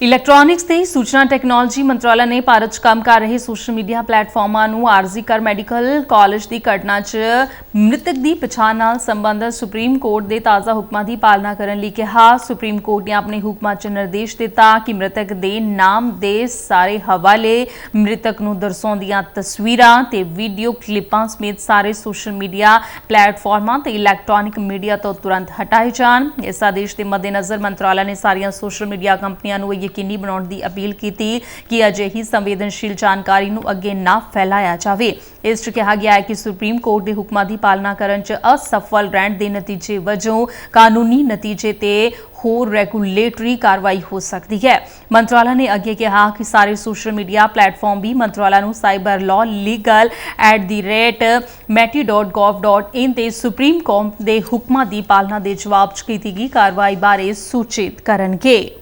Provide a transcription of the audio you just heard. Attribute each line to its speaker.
Speaker 1: Electronics ਤੇ ਸੂਚਨਾ technology ਮੰਤਰਾਲਾ ਨੇ ਭਾਰਤ 'ਚ ਕੰਮ ਕਰ ਰਹੇ ਸੋਸ਼ਲ ਮੀਡੀਆ ਪਲੇਟਫਾਰਮਾਂ ਨੂੰ ਆਰਜ਼ੀ ਕਰ ਮੈਡੀਕਲ ਕਾਲਜ ਦੀ ਘਟਨਾ 'ਚ ਮ੍ਰਿਤਕ ਦੀ ਪਛਾਣ ਨਾਲ ਸੰਬੰਧਿਤ ਸੁਪਰੀਮ ਕੋਰਟ ਦੇ ਤਾਜ਼ਾ ਹੁਕਮਾਂ ਦੀ ਪਾਲਣਾ ਕਰਨ ਲਈ ਕਿਹਾ। ਸੁਪਰੀਮ ਕੋਰਟ ਨੇ ਆਪਣੇ ਹੁਕਮਾਂ 'ਚ ਨਿਰਦੇਸ਼ ਦਿੱਤਾ ਕਿ ਮ੍ਰਿਤਕ ਦੇ ਨਾਮ ਦੇ ਸਾਰੇ ਹਵਾਲੇ ਮ੍ਰਿਤਕ ਨੂੰ ਦਰਸਾਉਂਦੀਆਂ ਤਸਵੀਰਾਂ ਤੇ ਵੀਡੀਓ ਕਲਿੱਪਾਂ ਸਮੇਤ ਸਾਰੇ ਸੋਸ਼ਲ ਮੀਡੀਆ ਪਲੇਟਫਾਰਮਾਂ ਤੇ ਇਲੈਕਟ੍ਰੋਨਿਕ ਮੀਡੀਆ ਤੋਂ ਤੁਰੰਤ ਹਟਾਏ ਜਾਣ। ਇਸ ਆਦੇਸ਼ ਦੇ ਮੱਦੇਨਜ਼ਰ ਮੰਤਰਾਲਾ ਨੇ ਸਾਰੀਆਂ ਸੋਸ਼ਲ ਮੀਡੀਆ ਕੰਪਨੀਆਂ ਨੂੰ ਇਹ ਯਕੀਨੀ ਬਣਾਉਣ ਦੀ ਅਪੀਲ ਕੀਤੀ ਕਿ ਅਜਿਹੀ ਸੰਵੇਦਨਸ਼ੀਲ ਜਾਣਕਾਰੀ ਨੂੰ ਅੱਗੇ ਨਾ ਫੈਲਾਇਆ ਜਾਵੇ। ਇਸ 'ਚ ਕਿਹਾ ਗਿਆ ਹੈ ਕਿ ਸੁਪਰੀਮ ਕੋਰਟ ਦੇ ਹੁਕਮਾਂ ਦੀ ਪਾਲਣਾ ਕਰਨ 'ਚ ਅਸਫਲ ਰਹਿਣ ਦੇ ਨਤੀਜੇ ਵਜੋਂ ਕਾਨੂੰਨੀ ਨਤੀਜੇ ਤੇ ਹੋਰ ਰੈਗੂਲੇਟਰੀ ਕਾਰਵਾਈ ਹੋ ਸਕਦੀ ਹੈ। ਮੰਤਰਾਲਾ ਨੇ ਅੱਗੇ ਕਿਹਾ ਕਿ ਸਾਰੇ ਸੋਸ਼ਲ ਮੀਡੀਆ ਪਲੇਟਫਾਰਮ ਵੀ ਮੰਤਰਾਲਾ ਨੂੰ ਸਾਈਬਰ ਲਾਅ ਲੀਗਲ @meti.gov.in ਤੇ ਸੁਪਰੀਮ ਕੋਰਟ ਦੇ ਹੁਕਮਾਂ ਦੀ ਪਾਲਣਾ ਦੇ ਜਵਾਬ 'ਚ ਕੀਤੀ ਗਈ ਕਾਰਵਾਈ ਬਾਰੇ ਸੂਚਿਤ ਕਰਨਗੇ।